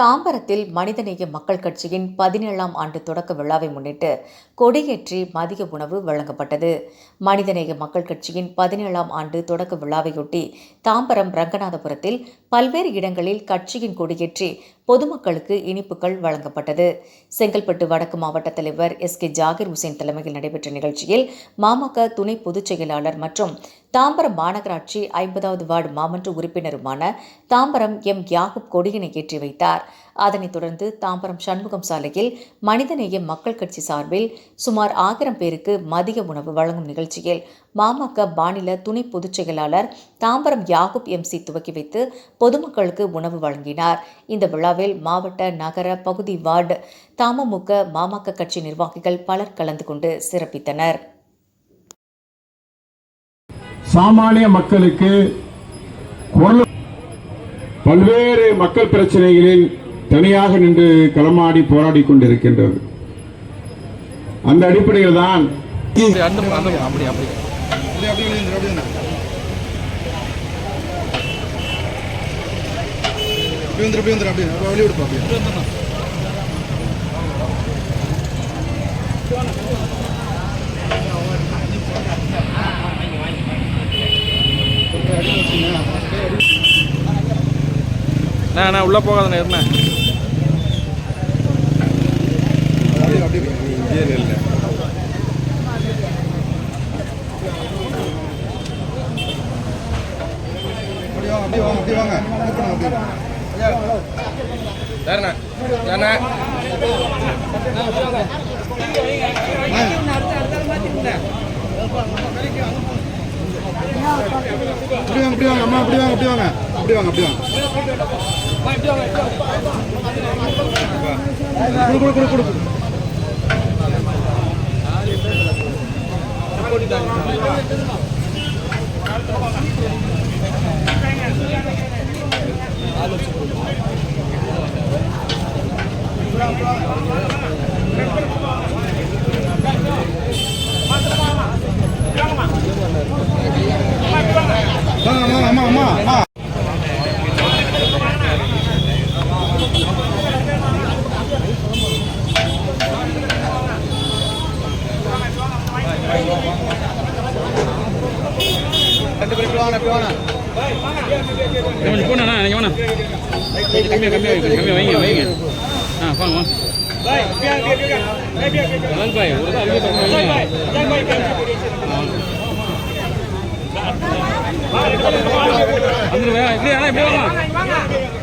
தாம்பரத்தில் மனிதநேய மக்கள் கட்சியின் பதினேழாம் ஆண்டு தொடக்க விழாவை முன்னிட்டு கொடியேற்றி மதிய உணவு வழங்கப்பட்டது. மனிதநேய மக்கள் கட்சியின் பதினேழாம் ஆண்டு தொடக்க விழாவையொட்டி தாம்பரம் ரங்கநாதபுரத்தில் பல்வேறு இடங்களில் கட்சியின் கொடியேற்றி பொதுமக்களுக்கு இனிப்புகள் வழங்கப்பட்டது. செங்கல்பட்டு வடக்கு மாவட்ட தலைவர் எஸ். கே. ஜாகிர் உசேன் தலைமையில் நடைபெற்ற நிகழ்ச்சியில் மாமக துணை பொதுச் செயலாளர் மற்றும் தாம்பரம் மாநகராட்சி ஐம்பதாவது வார்டு மாமன்ற உறுப்பினருமான தாம்பரம் எம். யாகுப் கொடியினை ஏற்றி வைத்தார். அதனைத் தொடர்ந்து தாம்பரம் சண்முகம் சாலையில் மனிதநேய மக்கள் கட்சி சார்பில் சுமார் ஆயிரம் பேருக்கு மதிய உணவு வழங்கும் நிகழ்ச்சியில் மாமக மாநில துணை பொதுச் செயலாளர் தாம்பரம் யாகுப் எம்சி துவக்கி வைத்து பொதுமக்களுக்கு உணவு வழங்கினார். இந்த விழாவில் மாவட்ட நகர பகுதி வார்டு தாமமுக மாமக கட்சி நிர்வாகிகள் பலர் கலந்து கொண்டு சிறப்பித்தனர். சாமானிய மக்களுக்கு பல்வேறு மக்கள் பிரச்சனைகளில் தனியாக நின்று களமாடி போராடி கொண்டிருக்கின்றது. அந்த அடிப்படையில் தான் அப்படி அந்த போகாதண்ணே இருந்தேன் அப்படியே, அப்படியே வை. அப்படியே வாங்க, அப்படியே வாங்க, அப்படியே வாங்க. அப்படியே வாங்க, அப்படியே வாங்க, அம்மா, அப்படியே வாங்க, அப்படியே வாங்க. அப்படியே வாங்க, அப்படியே வாங்க. குடு, குடு, குடு, குடு, குடு. வாங்க, அம்மா, அம்மா, அம்மா, அம்மா. ரெண்டு பேரும் இப்படி வாங்க, இப்படி வாங்க. હા કોણ કોણ? ભાઈ અંદર એટલે